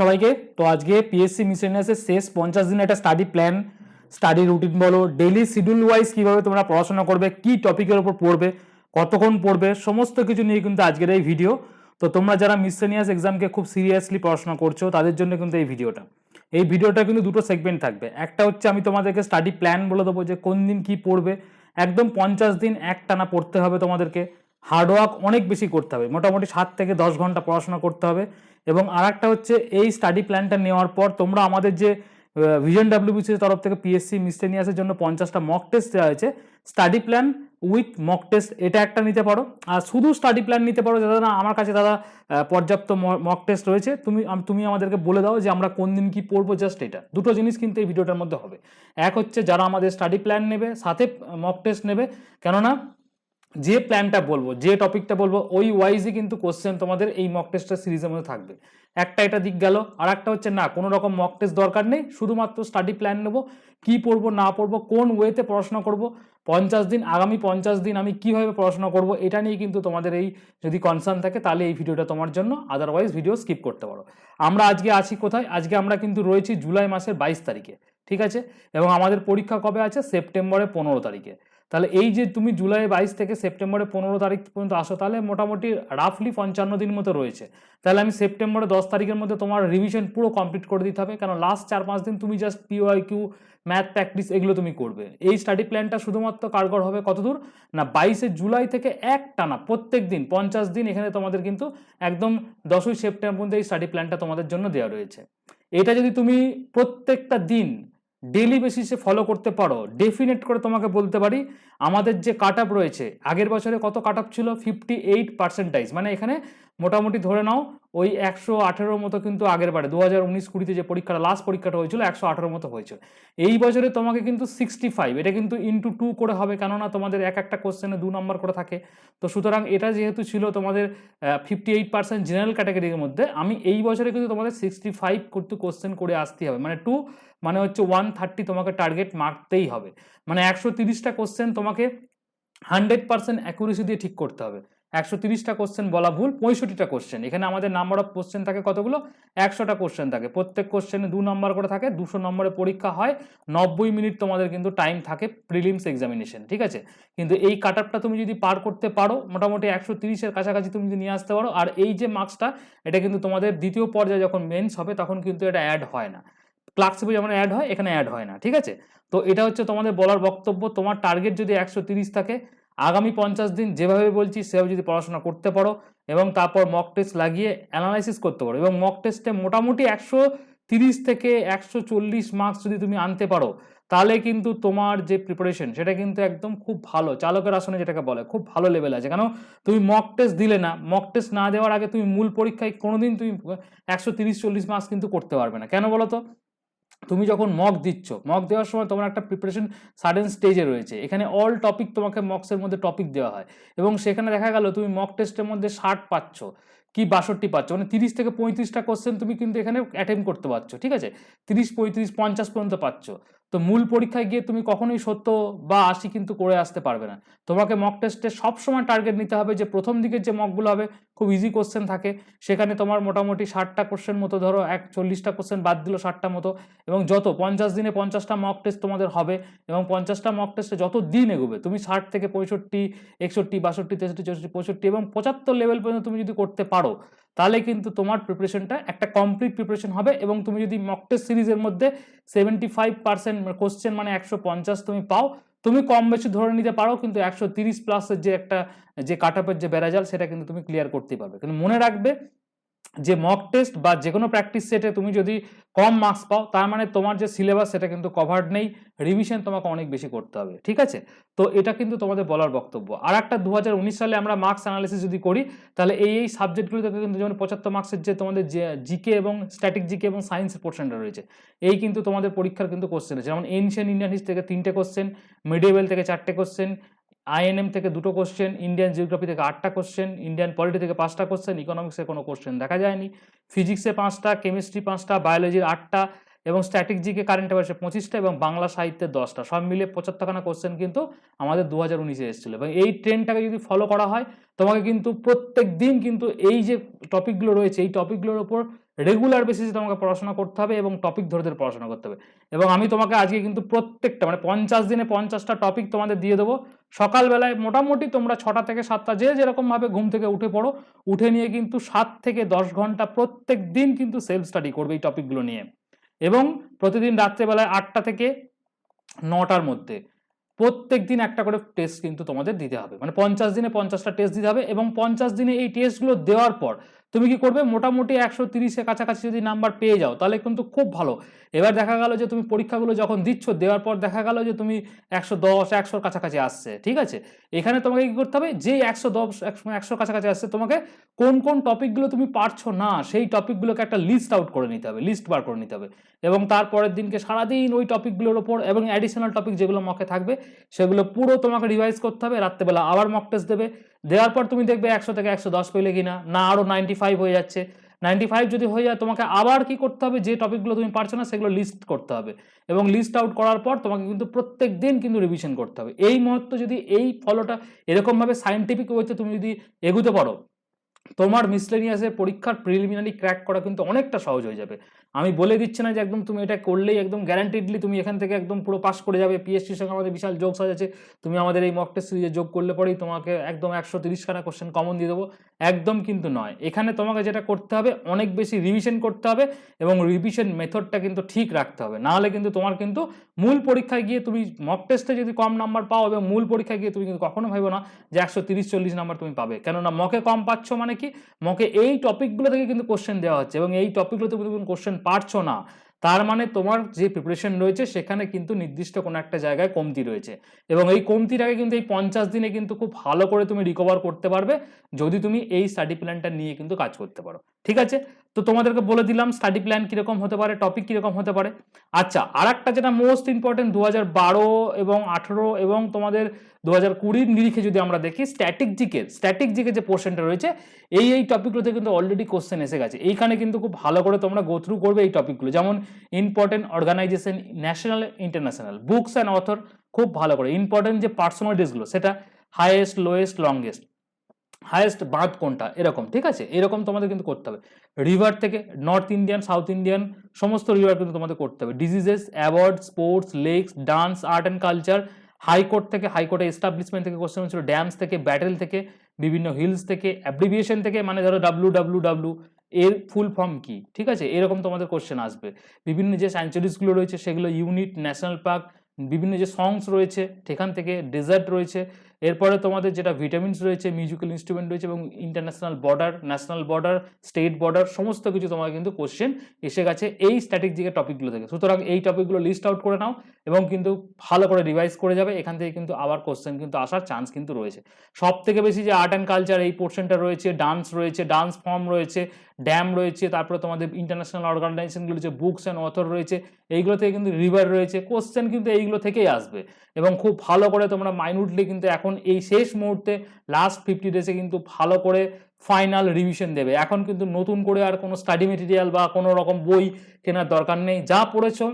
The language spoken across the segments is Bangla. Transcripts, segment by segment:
সবাইকে। তো আজকে পিএসসি মিসেনিয়াসের শেষ পঞ্চাশ দিন একটা স্টাডি প্ল্যান স্টাডি রুটিন বলো ডেলি শিডিউল ওয়াইজ কীভাবে তোমরা পড়াশোনা করবে, কি টপিকের উপর পড়বে, কতক্ষণ পড়বে, সমস্ত কিছু নিয়ে কিন্তু আজকের এই ভিডিও তো তোমরা যারা মিসেনিয়াস এক্সামকে খুব সিরিয়াসলি পড়াশোনা করছ, তাদের জন্য কিন্তু এই ভিডিওটা এই ভিডিওটা কিন্তু দুটো সেগমেন্ট থাকবে। একটা হচ্ছে আমি তোমাদেরকে স্টাডি প্ল্যান বলে দেবো যে কোন দিন কি পড়বে। একদম পঞ্চাশ দিন এক টানা পড়তে হবে তোমাদেরকে। হার্ডওয়ার্ক অনেক বেশি করতে হবে। মোটামুটি সাত থেকে দশ ঘণ্টা পড়াশোনা করতে হবে। এবং আর একটা হচ্ছে এই স্টাডি প্ল্যানটা নেওয়ার পর তোমরা আমাদের যে ভিজন ডাব্লিউবিসির তরফ থেকে পিএসসি মিসটেনিয়াসের জন্য পঞ্চাশটা মক টেস্ট দেওয়া হয়েছে। Study plan with mock test এটা একটা নিতে পারো। আর শুধু স্টাডি প্ল্যান নিতে পারো দাদা না আমার কাছে দাদা পর্যাপ্ত মক টেস্ট রয়েছে। তুমি তুমি আমাদেরকে বলে দাও যে আমরা কোন দিন কি পড়ব জাস্ট এটা। দুটো জিনিস কিন্তু এই ভিডিওটার মধ্যে হবে। এক হচ্ছে যারা আমাদের স্টাডি প্ল্যান নেবে, সাথে মক টেস্ট নেবে। কেননা যে প্ল্যানটা বলব, যে টপিকটা বলব, ওই ওয়াইজই কিন্তু কোশ্চেন তোমাদের এই মক টেস্টের সিরিজের মধ্যে থাকবে। একটা এটা দিক গেল আর একটা হচ্ছে না, কোনো রকম মক টেস্ট দরকার নেই, শুধুমাত্র স্টাডি প্ল্যান নেব, কি পড়ব, না পড়ব, কোন ওয়েতে পড়াশোনা করব, পঞ্চাশ দিন, আগামী পঞ্চাশ দিন আমি কীভাবে পড়াশোনা করব, এটা নিয়ে কিন্তু তোমাদের এই যদি কনসার্ন থাকে, তাহলে এই ভিডিওটা তোমার জন্য আদারওয়াইজ ভিডিও স্কিপ করতে পারো। আমরা আজকে আছি কোথায়? আজকে আমরা কিন্তু রয়েছি জুলাই মাসের বাইশ তারিখে, ঠিক আছে? এবং আমাদের পরীক্ষা কবে আছে? সেপ্টেম্বরের পনেরো তারিখে। তাহলে এই যে তুমি জুলাই বাইশ থেকে সেপ্টেম্বরের পনেরো তারিখ পর্যন্ত আসো, তাহলে মোটামুটি রাফলি পঞ্চান্ন দিন মতো রয়েছে। তাহলে আমি সেপ্টেম্বরের দশ তারিখের মধ্যে তোমার রিভিশন পুরো কমপ্লিট করে দিতে হবে, কারণ লাস্ট চার পাঁচ দিন তুমি just P Y Q math practice এগুলো তুমি করবে। এই স্টাডি প্ল্যানটা শুধুমাত্র কার্যকর হবে কতদূর? না, বাইশে জুলাই থেকে এক টানা প্রত্যেক দিন, পঞ্চাশ দিন এখানে তোমাদের কিন্তু একদম দশই সেপ্টেম্বর পর্যন্ত এই স্টাডি প্ল্যানটা তোমাদের জন্য দেওয়া রয়েছে। এটা যদি তুমি প্রত্যেকটা দিন ডেলি বেসিসে ফলো করতে পারো। ডেফিনেট করে তোমাকে বলতে পারি, আমাদের যে কাট রয়েছে, আগের বছরে কত কাট ছিল? ফিফটি এইট পার্সেন্টাইজ মানে এখানে মোটামুটি ধরে নাও, ওই একশো আঠেরোর মতো কিন্তু আগের বারে দু হাজার উনিশ কুড়িতে যে পরীক্ষাটা লাস্ট পরীক্ষাটা হয়েছিল, একশো আঠেরোর মতো হয়েছিল। এই বছরে তোমাকে কিন্তু সিক্সটি ফাইভ এটা কিন্তু ইন্টু টু করে হবে, কেননা তোমাদের এক একটা কোশ্চেনে দু নম্বর করে থাকে। তো সুতরাং এটা যেহেতু ছিল তোমাদের ফিফটি এইট পার্সেন্ট জেনারেল ক্যাটাগরির মধ্যে, আমি এই বছরে কিন্তু তোমাদের সিক্সটি ফাইভ করতে কোশ্চেন করে আসতে হবে। মানে টু মানে হচ্ছে ওয়ান থার্টি তোমাকে টার্গেট মারতেই হবে। মানে একশো তিরিশটা কোশ্চেন তোমাকে হান্ড্রেড পার্সেন্ট অ্যাকুরেসি দিয়ে ঠিক করতে হবে। একশো তিরিশটা কোশ্চেন বলা ভুল, পঁয়ষট্টিটা কোশ্চেন এখানে আমাদের নাম্বার অফ কোশ্চেন থাকে কতগুলো? একশোটা কোশ্চেন থাকে। প্রত্যেক কোশ্চেনে দু নম্বর করে থাকে, দুশো নম্বরে পরীক্ষা হয়, নব্বই মিনিট তোমাদের কিন্তু টাইম থাকে প্রিলিমস এক্সামিনেশন ঠিক আছে? কিন্তু এই কাট আপটা তুমি যদি পার করতে পারো, মোটামুটি একশো তিরিশের কাছাকাছি তুমি যদি নিয়ে আসতে পারো, আর এই যে মার্কসটা এটা কিন্তু তোমাদের দ্বিতীয় পর্যায়ে যখন মেন্স হবে, তখন কিন্তু এটা অ্যাড হয় না। ক্লার্কশিপে যেমন অ্যাড হয়, এখানে অ্যাড হয় না, ঠিক আছে? তো এটা হচ্ছে তোমাদের বলার বক্তব্য। তোমার টার্গেট যদি একশো তিরিশ থাকে আগামী পঞ্চাশ দিন যেভাবে বলছি, সেভাবে যদি পড়াশোনা করতে পারো এবং তারপর মক টেস্ট লাগিয়ে অ্যানালাইসিস করতে পারো এবং মক টেস্টে মোটামুটি একশো তিরিশ থেকে একশো চল্লিশ মার্কস যদি তুমি আনতে পারো, তাহলে কিন্তু তোমার যে প্রিপারেশন সেটা কিন্তু একদম খুব ভালো। চালকের আসনে যেটাকে বলে, খুব ভালো লেভেল আছে। কেন? তুমি মক টেস্ট দিলে না মক টেস্ট না দেওয়ার আগে তুমি মূল পরীক্ষায় কোনোদিন তুমি একশো তিরিশ চল্লিশ মার্কস কিন্তু করতে পারবে না। কেন বলো তো তুমি যখন মক দিচ্ছ মক দেওয়ার সময় তোমার একটা প্রিপারেশন সাডেন স্টেজে রয়েছে। এখানে অল টপিক তোমাকে মক্সের মধ্যে টপিক দেওয়া হয়। এবং সেখানে দেখা গেল তুমি মক টেস্টের মধ্যে ষাট পাচ্ছ, কি বাষট্টি পাচ্ছ। মানে তিরিশ থেকে পঁয়ত্রিশটা কোশ্চেন তুমি কিন্তু এখানে অ্যাটেম্প করতে পারছ, ঠিক আছে? তিরিশ, পঁয়ত্রিশ, পঞ্চাশ পর্যন্ত পাচ্ছ। তো মূল পরীক্ষায় গিয়ে তুমি কখনোই সত্তর বা আশি কিন্তু করে আসতে পারবে না। তোমাকে মক টেস্টে সবসময় টার্গেট নিতে হবে যে প্রথম দিকের যে মকগুলো হবে, খুব ইজি কোশ্চেন থাকে। সেখানে তোমার মোটামুটি ষাটটা কোশ্চেন মতো ধরো, এক চল্লিশটা কোশ্চেন বাদ দিল ষাটটা মতো। এবং যত পঞ্চাশ দিনে পঞ্চাশটা মক টেস্ট তোমাদের হবে এবং পঞ্চাশটা মক টেস্টে যত দিন এগোবে, তুমি ষাট থেকে পঁয়ষট্টি, একষট্টি, বাষট্টি, তেষট্টি, চৌষট্টি, পঁয়ষট্টি এবং পঁচাত্তর লেভেল পর্যন্ত তুমি যদি করতে পারো তাহলে কিন্তু তোমার প্রিপারেশনটা একটা কমপ্লিট প্রিপারেশন হবে এবং তুমি যদি মক টেস্ট সিরিজের মধ্যে সেভেন্টি ফাইভ পার্সেন্ট কোশ্চেন মানে একশো পঞ্চাশ তুমি পাও, তুমি কম বেশি ধরে নিতে পারো, কিন্তু একশো তিরিশ প্লাসের যে একটা, যে কাট আপের যে বেড়াজাল, সেটা কিন্তু তুমি ক্লিয়ার করতেই পারবে। কিন্তু মনে রাখবে যে মক টেস্ট বা যে কোনো প্র্যাকটিস সেটে তুমি যদি কম মার্কস পাও, তার মানে তোমার যে সিলেবাস সেটা কিন্তু কভার্ড নেই রিভিশন তোমাকে অনেক বেশি করতে হবে, ঠিক আছে? তো এটা কিন্তু তোমাদের বলার বক্তব্য। আর একটা দু হাজার উনিশ সালে আমরা মার্কস অ্যানালিসিস যদি করি, তাহলে এই এই সাবজেক্টগুলো থেকে কিন্তু যেমন পঁচাত্তর মার্কসের যে তোমাদের জিকে এবং স্ট্যাটিক জিকে এবং সায়েন্সের পোর্শনটা রয়েছে, এই কিন্তু তোমাদের পরীক্ষার কিন্তু কোশ্চেন আছে। যেমন এনশিয়ান ইন্ডিয়ান হিস্ট্রি থেকে তিনটে কোশ্চেন মিডিয়েবল থেকে চারটে কোশ্চেন আইএনএম থেকে দুটো কোশ্চেন ইন্ডিয়ান জিওগ্রাফি থেকে আটটা কোশ্চেন ইন্ডিয়ান পলিটি থেকে পাঁচটা কোশ্চেন ইকোনমিক্সে কোনো কোশ্চেন দেখা যায়নি। ফিজিক্সে পাঁচটা কেমিস্ট্রি পাঁচটা বায়োলজির আটটা এবং স্ট্যাটিক জিকে কারেন্ট অ্যাফেয়ার্সে পঁচিশটা এবং বাংলা সাহিত্যের দশটা। সব মিলিয়ে পঁচাত্তরখানা কোশ্চেন কিন্তু আমাদের দু হাজার উনিশে এসেছিল। এবং এই ট্রেনটাকে যদি ফলো করা হয়, তোমাকে কিন্তু প্রত্যেক দিন কিন্তু এই যে টপিকগুলো রয়েছে, এই টপিকগুলোর ওপর রেগুলার বেসিসে তোমাকে পড়াশোনা করতে হবে এবং টপিক ধরে ধরে পড়াশোনা করতে হবে। এবং আমি তোমাকে আজকে কিন্তু প্রত্যেকটা মানে পঞ্চাশ দিনে পঞ্চাশটা টপিক তোমাদের দিয়ে দেবো। সকালবেলায় মোটামুটি তোমরা ছটা থেকে সাতটা যে যেরকমভাবে ঘুম থেকে উঠে পড়ো, উঠে নিয়ে কিন্তু সাত থেকে দশ ঘণ্টা প্রত্যেক দিন কিন্তু সেলফ স্টাডি করবে এই টপিকগুলো নিয়ে। এবং প্রতিদিন রাত্রেবেলায় আটটা থেকে নটার মধ্যে প্রত্যেক দিন একটা করে টেস্ট কিন্তু তোমাদের দিতে হবে। মানে পঞ্চাশ দিনে পঞ্চাশটা টেস্ট দিতে হবে এবং পঞ্চাশ দিনে এই টেস্টগুলো দেওয়ার পর তুমি কি করবে? মোটামুটি একশো তিরিশের কাছাকাছি যদি নাম্বার পেয়ে যাও, তাহলে কিন্তু খুব ভালো। এবার দেখা গেল যে তুমি পরীক্ষাগুলো যখন দিচ্ছ, দেওয়ার পর দেখা গেল যে তুমি একশো দশ, একশোর কাছাকাছি আসছে, ঠিক আছে? এখানে তোমাকে কি করতে হবে? যে একশো দশ একশো একশোর কাছাকাছি আসছে, তোমাকে কোন কোন টপিকগুলো তুমি পারছ না, সেই টপিকগুলোকে একটা লিস্ট আউট করে নিতে হবে লিস্ট বার করে নিতে হবে। এবং তারপরের দিনকে সারাদিন ওই টপিকগুলোর ওপর এবং অ্যাডিশনাল টপিক যেগুলো মকে থাকবে, সেগুলো পুরো তোমাকে রিভাইজ করতে হবে, রাত্রেবেলা আবার মক টেস্ট দেবে। দেওয়ার পর তুমি দেখবে একশো থেকে একশো দশ পেলে কিনা। না আরও নাইনটি ফাইভ হয়ে যাচ্ছে। নাইনটি ফাইভ যদি হয়ে যায়, তোমাকে আবার কি করতে হবে? যে টপিকগুলো তুমি পারছ না, সেগুলো লিস্ট করতে হবে। এবং লিস্ট আউট করার পর তোমাকে কিন্তু প্রত্যেক দিন কিন্তু রিভিশন করতে হবে। এই মুহূর্তে যদি এই ফলোটা এরকমভাবে সায়েন্টিফিক ওয়েতে তুমি যদি এগুতে পারো, তোমার মিসলেনিয়াসের পরীক্ষার প্রিলিমিনারি ক্র্যাক করা কিন্তু অনেকটা সহজ হয়ে যাবে। আমি বলে দিচ্ছি না যে একদম তুমি এটা করলেই একদম গ্যারান্টিডলি তুমি এখান থেকে একদম পুরো পাস করে যাবে। পিএসসির সঙ্গে আমাদের বিশাল যোগ সাজাচ্ছে তুমি আমাদের এই মক টেস্ট সিরিজে যোগ করলে পরেই তোমাকে একদম একশো তিরিশখানা কোশ্চেন কমন দিয়ে দেবো। একদম কিন্তু নয়। এখানে তোমাকে যেটা করতে হবে, অনেক বেশি রিভিশন করতে হবে এবং রিভিশন মেথডটা কিন্তু ঠিক রাখতে হবে। নাহলে কিন্তু তোমার কিন্তু মূল পরীক্ষায় গিয়ে তুমি মক টেস্টে যদি কম নাম্বার পাও এবং মূল পরীক্ষায় গিয়ে তুমি কিন্তু কখনো ভাবো না যে একশো তিরিশ চল্লিশ নাম্বার তুমি পাবে। কেননা মকে কম পাচ্ছ মানে কি? মকে এই টপিকগুলো থেকে কিন্তু কোশ্চেন দেওয়া হচ্ছে এবং এই টপিকগুলো তুমি কোশ্চেন পারছ না। তার মানে তোমার যে প্রিপারেশন রয়েছে, সেখানে কিন্তু নির্দিষ্ট কোনো একটা জায়গায় কমতি রয়েছে। এবং এই কমতিটাকে কিন্তু এই পঞ্চাশ দিনে কিন্তু খুব ভালো করে তুমি রিকভার করতে পারবে, যদি তুমি এই স্টাডি প্ল্যানটা নিয়ে কিন্তু কাজ করতে পারো। ঠিক আছে? তো তোমাদেরকে বলে দিলাম স্টাডি প্ল্যান কীরকম হতে পারে টপিক কীরকম হতে পারে। আচ্ছা আর একটা যেটা মোস্ট ইম্পর্টেন্ট দু বারো এবং আঠেরো এবং তোমাদের দু হাজার কুড়ির নিরিখে যদি আমরা দেখি স্ট্যাটিক জিকে স্ট্যাটিক জিকে যে পোর্শনটা রয়েছে, এই এই টপিকগুলোতে কিন্তু অলরেডি কোশ্চেন এসে গেছে। এইখানে কিন্তু খুব ভালো করে তোমরা গো থ্রু করবে এই টপিকগুলো যেমন important organisation national international books and author খুব ভালো করে। ইম্পর্টেন্ট যে পার্সোনালিটিসগুলো সেটা হাইয়েস্ট লোয়েস্ট লংগেস্ট হায়েস্ট বাঁধ কোনটা? এরকম, ঠিক আছে? এরকম তোমাদের কিন্তু করতে হবে। রিভার থেকে নর্থ ইন্ডিয়ান সাউথ ইন্ডিয়ান সমস্ত রিভার কিন্তু তোমাদের করতে হবে। Diseases award sports lakes dance art and culture high court থেকে হাইকোর্টের এস্টাবলিশমেন্ট থেকে কোশ্চেন হচ্ছিল ড্যামস থেকে ব্যাটেল থেকে, বিভিন্ন হিলস থেকে অ্যাব্রিভিয়েশন থেকে মানে ধরো ডাব্লু ডাব্লু ডাব্লু এর ফুল ফর্ম কি? ঠিক আছে? এরকম তোমাদের কোশ্চেন আসবে। বিভিন্ন যে স্যাঞ্চুরিজগুলো রয়েছে, সেগুলো ইউনিট ন্যাশনাল পার্ক বিভিন্ন যে সংস রয়েছে, সেখান থেকে ডেজার্ট রয়েছে। এরপরে তোমাদের যেটা ভিটামিনস রয়েছে মিউজিক্যাল ইনস্ট্রুমেন্ট রয়েছে এবং international border national border state border সমস্ত কিছু তোমার কিন্তু কোশ্চেন এসে গেছে এই স্ট্যাটিক জিকে টপিকগুলো থেকে। সুতরাং এই টপিকগুলো লিস্ট আউট করে নাও। এবং কিন্তু ভালো করে রিভাইজ করে যাবে, এখান থেকে কিন্তু আবার কোশ্চেন কিন্তু আসার চান্স কিন্তু রয়েছে। সব থেকে বেশি যে আর্ট অ্যান্ড কালচার এই পোর্শনটা রয়েছে ডান্স রয়েছে ডান্স ফর্ম রয়েছে ড্যাম রয়েছে, তারপরে তোমাদের ইন্টারন্যাশনাল অর্গানাইজেশনগুলো রয়েছে বুকস অ্যান্ড অথর রয়েছে, এইগুলো থেকে কিন্তু রিভার রয়েছে। কোশ্চেন কিন্তু এইগুলো থেকেই আসবে। এবং খুব ভালো করে তোমরা মাইনুটলি কিন্তু এখন এই শেষ মুহূর্তে লাস্ট ফিফটি ডেজে কিন্তু ভালো করে ফাইনাল রিভিশন দেবে। এখন কিন্তু নতুন করে আর কোনো স্টাডি মেটেরিয়াল বা কোনো রকম বই কেনার দরকার নেই। যা পড়েছো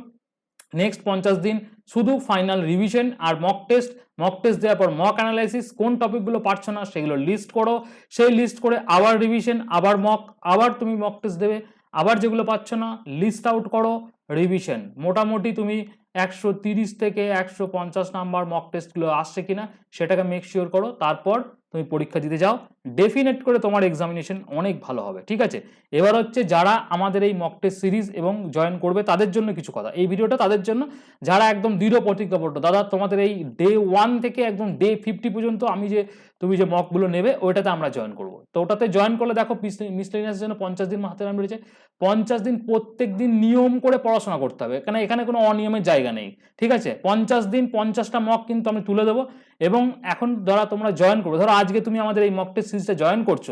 নেক্সট পঞ্চাশ দিন শুধু ফাইনাল রিভিশন আর মক টেস্ট মক টেস্ট দেওয়ার পর মক অ্যানালাইসিস কোন টপিকগুলো পারছ না সেগুলো লিস্ট করো। সেই লিস্ট করে আবার রিভিশন আবার মক আবার তুমি মক টেস্ট দেবে। আবার যেগুলো পাচ্ছ না লিস্ট আউট করো রিভিশন মোটামুটি তুমি একশো তিরিশ থেকে একশো পঞ্চাশ নাম্বার মক টেস্টগুলো আসছে কিনা সেটাকে মেক শিওর করো। তারপর তুমি পরীক্ষা দিতে যাও। ডেফিনেট করে তোমার এক্সামিনেশন অনেক ভালো হবে, ঠিক আছে? এবার হচ্ছে যারা আমাদের এই মক সিরিজ এবং জয়েন করবে তাদের জন্য কিছু কথা। এই ভিডিওটা তাদের জন্য, যারা একদম দৃঢ় প্রতিজ্ঞাবদ্ধ, দাদা তোমাদের এই ডে ওয়ান থেকে একদম ডে ফিফটি পর্যন্ত আমি যে, তুমি যে মকগুলো নেবে, ওইটাতে আমরা জয়েন করব। তো ওটাতে জয়েন করলে দেখো মিসলেনিয়াসের জন্য পঞ্চাশ দিন হাতে নাম রয়েছে। পঞ্চাশ দিন প্রত্যেক দিন নিয়ম করে পড়াশোনা করতে হবে এখানে এখানে কোনো অনিয়মের জায়গা নেই, ঠিক আছে? পঞ্চাশ দিন পঞ্চাশটা মক কিন্তু আমি তুলে দেবো এবং এখন ধরা তোমরা জয়েন করবে। ধরো আজকে তুমি আমাদের এই মক সিরিজটা জয়েন করছ,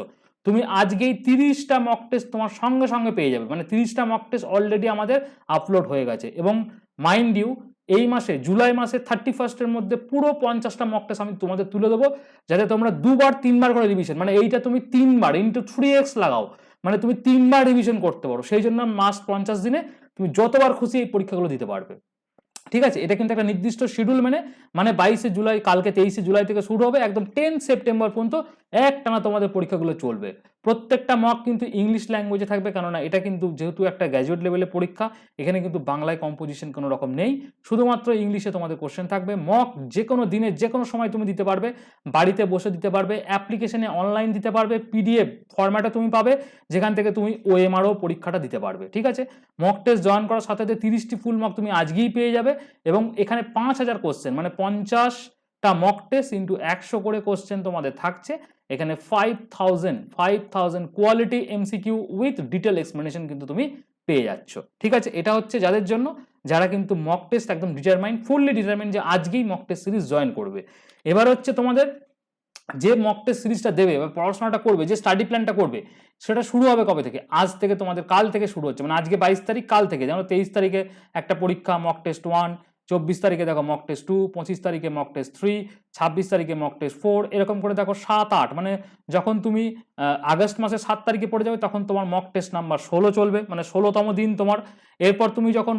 তুমি আজকেই তিরিশটা মক টেস্ট তোমার সঙ্গে সঙ্গে পেয়ে যাবে। মানে তিরিশটা মক টেস্ট অলরেডি আমাদের আপলোড হয়ে গেছে। এবং মাইন্ড ইউ এই মাসে, জুলাই মাসে থার্টি ফার্স্টের মধ্যে পুরো পঞ্চাশটা মক টেস্ট আমি তোমাদের তুলে দেবো, যাতে তোমরা দুবার, তিনবার করে রিভিশন মানে এইটা তুমি তিনবার ইন্টু থ্রি এক্স লাগাও। মানে তুমি তিনবার রিভিশন করতে পারো। সেই জন্য মাস পঞ্চাশ দিনে তুমি যতবার খুশি এই পরীক্ষাগুলো দিতে পারবে। ঠিক আছে? এটা কিন্তু একটা নির্দিষ্ট শিডিউল মেনে মানে বাইশে জুলাই, কালকে তেইশে জুলাই থেকে শুরু হবে, একদম টেন সেপ্টেম্বর পর্যন্ত একটানা তোমাদের পরীক্ষাগুলো চলবে। প্রত্যেকটা মক কিন্তু ইংলিশ ল্যাঙ্গুয়েজে থাকবে, কেননা এটা কিন্তু যেহেতু একটা গ্র্যাজুয়েট লেভেলের পরীক্ষা, এখানে কিন্তু বাংলায় কম্পোজিশন কোনো রকম নেই। শুধুমাত্র ইংলিশে তোমাদের কোশ্চেন থাকবে। মক যে কোনো দিনে, যে কোনো সময় তুমি দিতে পারবে, বাড়িতে বসে দিতে পারবে অ্যাপ্লিকেশনে অনলাইন দিতে পারবে পিডিএফ ফরম্যাটে তুমি পাবে, যেখান থেকে তুমি ওএমআরও পরীক্ষাটা দিতে পারবে, ঠিক আছে? মক টেস্ট জয়েন করার সাথে সাথে তিরিশটি ফুল মক তুমি আজকেই পেয়ে যাবে এবং এখানে পাঁচ হাজার কোশ্চেন মানে পঞ্চাশটা মক টেস্ট ইন্টু একশো করে কোশ্চেন তোমাদের থাকছে। এখানে five thousand five thousand quality MCQ with detail explanation কিন্তু তুমি পেয়ে যাচ্ছ। ঠিক আছে? এটা হচ্ছে যাদের জন্য, যারা কিন্তু মক টেস্ট একদম ডিটারমাইন্ড ফুললি ডিটারমাইন্ড যে আজকেই মক টেস্ট সিরিজ জয়েন করবে। এবার হচ্ছে তোমাদের যে মক টেস্ট সিরিজটা দেবে বা পড়াশোনাটা করবে, যে স্টাডি প্ল্যানটা করবে, সেটা শুরু হবে কবে থেকে? আজ থেকে তোমাদের কাল থেকে শুরু হচ্ছে। মানে আজকে বাইশ তারিখ, কাল থেকে। যেমন তেইশ তারিখে একটা পরীক্ষা মক টেস্ট ওয়ান চব্বিশ তারিখে দেখো মক টেস্ট টু পঁচিশ তারিখে মক টেস্ট থ্রি ছাব্বিশ তারিখে মক টেস্ট ফোর এরকম করে দেখো সাত, আট মানে যখন তুমি আগস্ট মাসের সাত তারিখে পড়ে যাবে তখন তোমার মক টেস্ট নাম্বার ষোলো চলবে মানে ষোলোতম দিন তোমার। এরপর তুমি যখন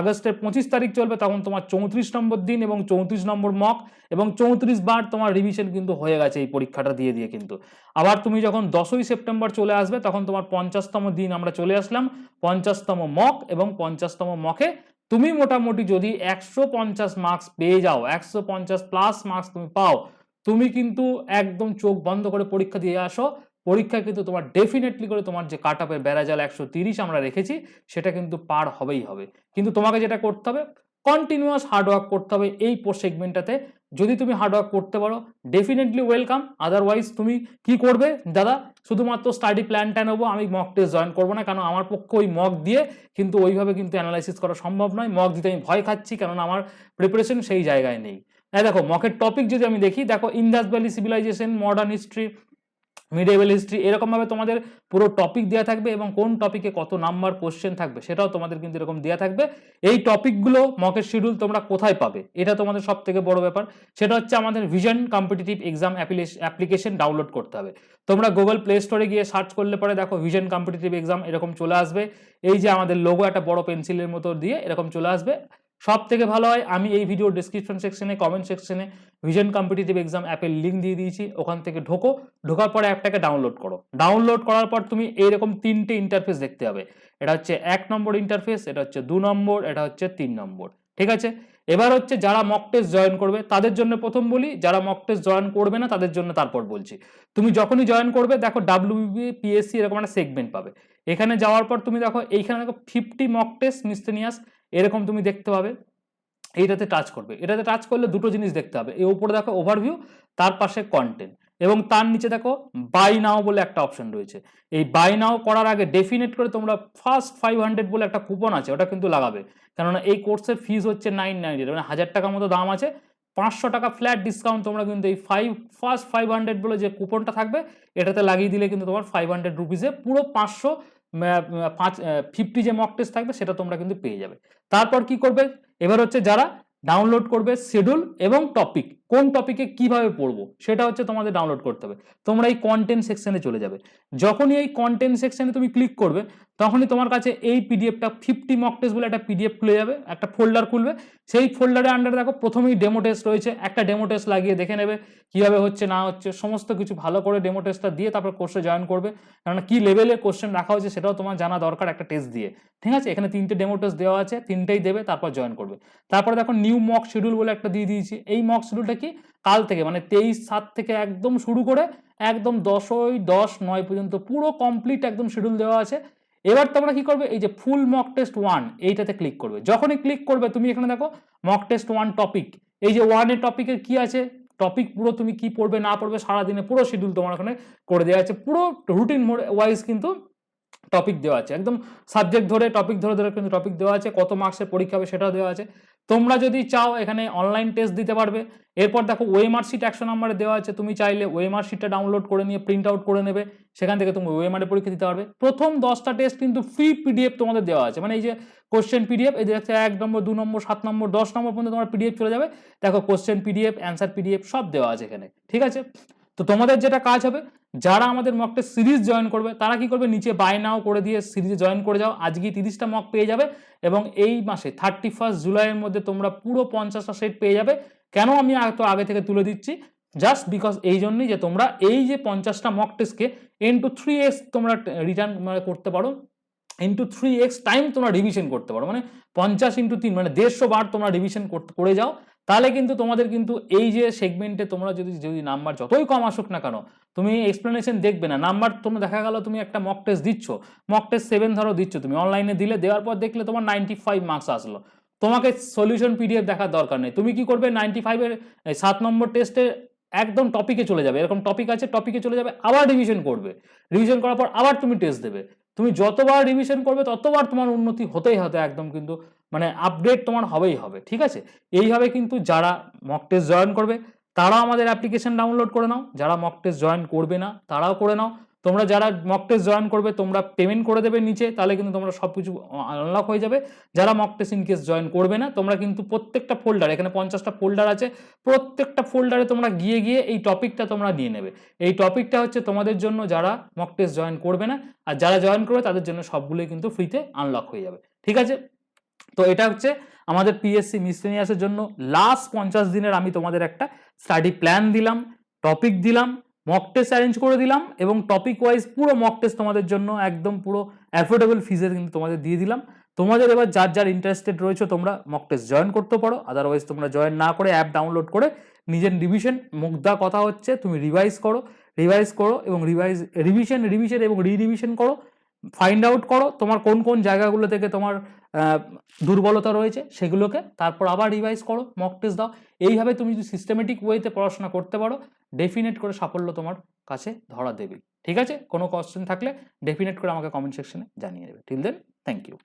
আগস্টের পঁচিশ তারিখ চলবে তখন তোমার চৌত্রিশ নম্বর দিন এবং চৌত্রিশ নম্বর মক এবং চৌত্রিশ বার তোমার রিভিশন কিন্তু হয়ে গেছে এই পরীক্ষাটা দিয়ে দিয়ে কিন্তু। আবার তুমি যখন দশই সেপ্টেম্বর চলে আসবে তখন তোমার পঞ্চাশতম দিন আমরা চলে আসলাম, পঞ্চাশতম মক এবং পঞ্চাশতম মকে তুমি মোটামুটি যদি একশো পঞ্চাশ মার্কস পেয়ে যাও, একশো পঞ্চাশ প্লাস মার্কস তুমি পাও, তুমি কিন্তু একদম চোখ বন্ধ করে পরীক্ষা দিয়ে আসো। পরীক্ষা কিন্তু তোমার ডেফিনেটলি করে তোমার যে কাট আপের ব্যারাজাল একশো তিরিশ আমরা রেখেছি, সেটা কিন্তু পার হবেই হবে। কিন্তু তোমাকে যেটা করতে হবে কন্টিনিউয়াস হার্ডওয়ার্ক করতে হবে এই সেগমেন্টটাতে যদি তুমি হার্ডওয়ার্ক করতে পারো ডেফিনেটলি ওয়েলকাম আদারওয়াইজ তুমি কি করবে? দাদা, শুধুমাত্র স্টাডি প্ল্যানটা নেব, আমি মক টেস্ট জয়েন করব না কেন আমার পক্ষে ওই মক দিয়ে কিন্তু ওইভাবে কিন্তু অ্যানালাইসিস করা সম্ভব নয়। মক দিতে আমি ভয় খাচ্ছি, কেননা আমার প্রিপারেশন সেই জায়গায় নেই। হ্যাঁ দেখো মকের টপিক যদি আমি দেখি, দেখো Indus valley civilization modern history medieval history এরকমভাবে তোমাদের পুরো টপিক দেওয়া থাকবে এবং কোন টপিকে কত নাম্বার কোশ্চেন থাকবে, সেটাও তোমাদের কিন্তু এরকম দেওয়া থাকবে। এই টপিকগুলো মকের শিডিউল তোমরা কোথায় পাবে? এটা তোমাদের সব থেকে বড় ব্যাপার। সেটা হচ্ছে আমাদের vision competitive exam application download করতে হবে। তোমরা গুগল প্লে স্টোরে গিয়ে সার্চ করলে পরে দেখো ভিশন কম্পিটিটিভ এক্সাম এরকম চলে আসবে। এই যে আমাদের লোগো একটা বড় পেন্সিলের মতো দিয়ে এরকম চলে আসবে। সব থেকে ভালো হয়, আমি এই ভিডিও ডিসক্রিপশন সেকশনে কমেন্ট সেকশনে ভিশন কম্পিটিটিভ এক্সাম অ্যাপের লিঙ্ক দিয়ে দিয়েছি, ওখান থেকে ঢোকো, ঢোকার পরে অ্যাপটাকে ডাউনলোড করো। ডাউনলোড করার পর তুমি এইরকম তিনটে ইন্টারফেস দেখতে হবে। এটা হচ্ছে এক নম্বর ইন্টারফেস এটা হচ্ছে দু নম্বর, এটা হচ্ছে তিন নম্বর। ঠিক আছে? এবার হচ্ছে যারা মক টেস্ট জয়েন করবে, তাদের জন্য প্রথম বলি, যারা মক টেস্ট জয়েন করবে না, তাদের জন্য তারপর বলছি। তুমি যখনই জয়েন করবে, দেখো ডাব্লিউবি পিএসসি এরকম একটা সেগমেন্ট পাবে। এখানে যাওয়ার পর তুমি দেখো, এইখানে দেখো ফিফটি মক টেস্ট মিসতেনিয়াস এরকম তুমি দেখতে পাবে। এইটাতে টাচ করবে। এটাতে টাচ করলে দুটো জিনিস দেখতে হবে। এই উপরে দেখো ওভারভিউ তার পাশে কন্টেন্ট এবং তার নিচে দেখো বাই নাও বলে একটা অপশন রয়েছে। এই বাই নাও করার আগে ডেফিনেট করে তোমরা ফার্স্ট ফাইভ হান্ড্রেড বলে একটা কুপন আছে, ওটা কিন্তু লাগাবে। কেননা এই কোর্সের ফিজ হচ্ছে নাইন নাইনটি মানে হাজার টাকার মতো দাম আছে। পাঁচশো টাকা ফ্ল্যাট ডিসকাউন্ট তোমরা কিন্তু এই ফাইভ ফার্স্ট ফাইভ হান্ড্রেড বলে যে কুপনটা থাকবে, এটাতে লাগিয়ে দিলে কিন্তু তোমার ফাইভ হান্ড্রেড রুপিসে পুরো পাঁচশো পাঁচ ফিফটি যে মক টেস্ট থাকবে সেটা তোমরা কিন্তু পেয়ে যাবে। তারপর কি করবে? এবার হচ্ছে যারা ডাউনলোড করবে শিডিউল এবং টপিক কোন টপিকে কীভাবে পড়ব, সেটা হচ্ছে তোমাদের ডাউনলোড করতে হবে। তোমরা এই কন্টেন্ট সেকশনে চলে যাবে। যখনই এই কন্টেন্ট সেকশনে তুমি ক্লিক করবে, তখনই তোমার কাছে এই পিডিএফটা ফিফটি মক টেস্ট বলে একটা পিডিএফ খুলে যাবে, একটা ফোল্ডার খুলবে। সেই ফোল্ডারে আন্ডারে দেখো, প্রথমেই ডেমো টেস্ট রয়েছে। একটা ডেমো টেস্ট লাগিয়ে দেখে নেবে, কীভাবে হচ্ছে, না হচ্ছে, সমস্ত কিছু ভালো করে ডেমো টেস্টটা দিয়ে তারপর কোর্সে জয়েন করবে। কারণ কি লেভেলের কোশ্চেন রাখা হয়েছে, সেটাও তোমার জানা দরকার একটা টেস্ট দিয়ে। ঠিক আছে? এখানে তিনটে ডেমো টেস্ট দেওয়া আছে, তিনটেই দেবে, তারপর জয়েন করবে। তারপরে দেখো নিউ মক শিডিউল বলে একটা দিয়ে দিয়েছি। এই মক শিডিউলটা কি কাল থেকে মানে তেইশ সাত থেকে একদম শুরু করে একদম দশই দশ নয় পর্যন্ত পুরো কমপ্লিট একদম শিডিউল দেওয়া আছে। এবার তোমরা কি করবে? এই যে ফুল মক টেস্ট ওয়ান এইটাতে ক্লিক করবে। যখনই ক্লিক করবে, তুমি এখানে দেখো মক টেস্ট ওয়ান টপিক এই যে ওয়ানের টপিকের কি আছে? টপিক পুরো তুমি কি পড়বে, না পড়বে, সারাদিনে পুরো শিডিউল তোমার ওখানে করে দেওয়া আছে। পুরো রুটিন ওয়াইজ কিন্তু টপিক দেওয়া আছে। একদম সাবজেক্ট ধরে টপিক ধরে ধরে কিন্তু টপিক দেওয়া আছে। কত মার্কসের পরীক্ষা হবে সেটাও দেওয়া আছে। তোমরা যদি চাও এখানে অনলাইন টেস্ট দিতে পারবে। এরপর দেখো ওয়েমার শিট একশো নম্বরে দেওয়া আছে। তুমি চাইলে ওয়েমার শিটটা ডাউনলোড করে নিয়ে প্রিন্ট আউট করে নেবে। সেখান থেকে তুমি ওয়েমারে পরীক্ষা দিতে পারবে। প্রথম দশটা টেস্ট কিন্তু ফ্রি পিডিএফ তোমাদের দেওয়া আছে। মানে এই যে কোশ্চেন পিডিএফ এই যে এক নম্বর, দু নম্বর, সাত নম্বর, দশ নম্বর পর্যন্ত তোমার পিডিএফ চলে যাবে। দেখো কোশ্চেন পিডিএফ অ্যান্সার পিডিএফ সব দেওয়া আছে এখানে। ঠিক আছে? তো তোমাদের যেটা কাজ হবে যারা আমাদের মক টেস্ট সিরিজ জয়েন করবে, তারা কি করবে? নিচে বাই নাও করে দিয়ে সিরিজে জয়েন করে যাও। আজকে তিরিশটা মক পেয়ে যাবে এবং এই মাসে থার্টি ফার্স্ট জুলাইয়ের মধ্যে তোমরা পুরো পঞ্চাশটা সেট পেয়ে যাবে। কেন আমি এত আগে থেকে তুলে দিচ্ছি? জাস্ট বিকজ এই জন্যই যে তোমরা এই যে পঞ্চাশটা মক টেস্টকে এন টু থ্রি এক্স তোমরা রিটার্ন মানে করতে পারো। ইন্টু থ্রি এক্স টাইম তোমরা রিভিশন করতে পারো। মানে পঞ্চাশ ইন্টু তিন মানে দেড়শো বার তোমরা রিভিশন করে যাও। তাহলে কিন্তু তোমাদের কিন্তু এই যে সেগমেন্টে তোমরা যদি যদি নাম্বার যতই কম আসুক না কেন, তুমি এক্সপ্লেনেশন দেখবে না। নাম্বার তোমরা দেখা গেল তুমি একটা মক টেস্ট দিচ্ছ। মক টেস্ট সেভেন ধরো দিচ্ছ তুমি। অনলাইনে দিলে, দেওয়ার পর দেখলে তোমার নাইনটি ফাইভ মার্কস আসলো। তোমাকে সলিউশন পিডিএফ দেখার দরকার নেই। তুমি কি করবে? নাইনটি ফাইভের সাত নম্বর টেস্টে একদম টপিকে চলে যাবে। এরকম টপিক আছে টপিকে চলে যাবে, আবার রিভিশন করবে। রিভিশন করার পর আবার তুমি টেস্ট দেবে। তুমি যতবার রিভিশন করবে, ততবার তোমার উন্নতি হতেই হতে একদম কিন্তু মানে আপডেট তোমার হবেই হবে, ঠিক আছে? এইভাবে কিন্তু যারা মক টেস্ট জয়েন করবে, তারাও আমাদের অ্যাপ্লিকেশন ডাউনলোড করে নাও। যারা মক টেস্ট জয়েন করবে না, তারাও করে নাও। তোমরা যারা মক টেস্ট জয়েন করবে, তোমরা পেমেন্ট করে দেবে নিচে, তাহলে কিন্তু তোমরা সব কিছু আনলক হয়ে যাবে। যারা mock test in case join করবে না, তোমরা কিন্তু প্রত্যেকটা ফোল্ডার এখানে পঞ্চাশটা ফোল্ডার আছে, প্রত্যেকটা ফোল্ডারে তোমরা গিয়ে গিয়ে এই টপিকটা তোমরা নিয়ে নেবে। এই টপিকটা হচ্ছে তোমাদের জন্য যারা মক টেস্ট জয়েন করবে না, আর যারা জয়েন করবে, তাদের জন্য সবগুলোই কিন্তু ফ্রিতে আনলক হয়ে যাবে। ঠিক আছে? তো এটা হচ্ছে আমাদের পিএসসি মিসলেনিয়াসের জন্য লাস্ট পঞ্চাশ দিনের আমি তোমাদের একটা স্টাডি প্ল্যান দিলাম টপিক দিলাম মক টেস্ট অ্যারেঞ্জ করে দিলাম এবং টপিক ওয়াইজ পুরো মক টেস্ট তোমাদের জন্য একদম পুরো অ্যাফোর্ডেবল ফিজের কিন্তু তোমাদের দিয়ে দিলাম। তোমাদের এবার যার যার ইন্টারেস্টেড রয়েছে তোমরা মক টেস্ট জয়েন করতে পারো আদারওয়াইজ তোমরা জয়েন না করে অ্যাপ ডাউনলোড করে নিজের রিভিশন মুগ্ধা কথা হচ্ছে তুমি রিভাইজ করো রিভাইজ করো এবং রিভাইজ রিভিশন রিভিশন এবং রি রিভিশন করো। ফাইন্ড আউট করো তোমার কোন কোন জায়গাগুলো থেকে তোমার দুর্বলতা রয়েছে সেগুলোকে তারপর আবার রিভাইজ করো মক টেস্ট দাও। এইভাবে তুমি যদি সিস্টেমেটিক ওয়েতে পড়াশোনা করতে পারো ডেফিনেট করে সাফল্য তোমার কাছে ধরা দেবে। ঠিক আছে? কোনো কোশ্চেন থাকলে ডেফিনেট করে আমাকে কমেন্ট সেকশনে জানিয়ে দেবে। Till then thank you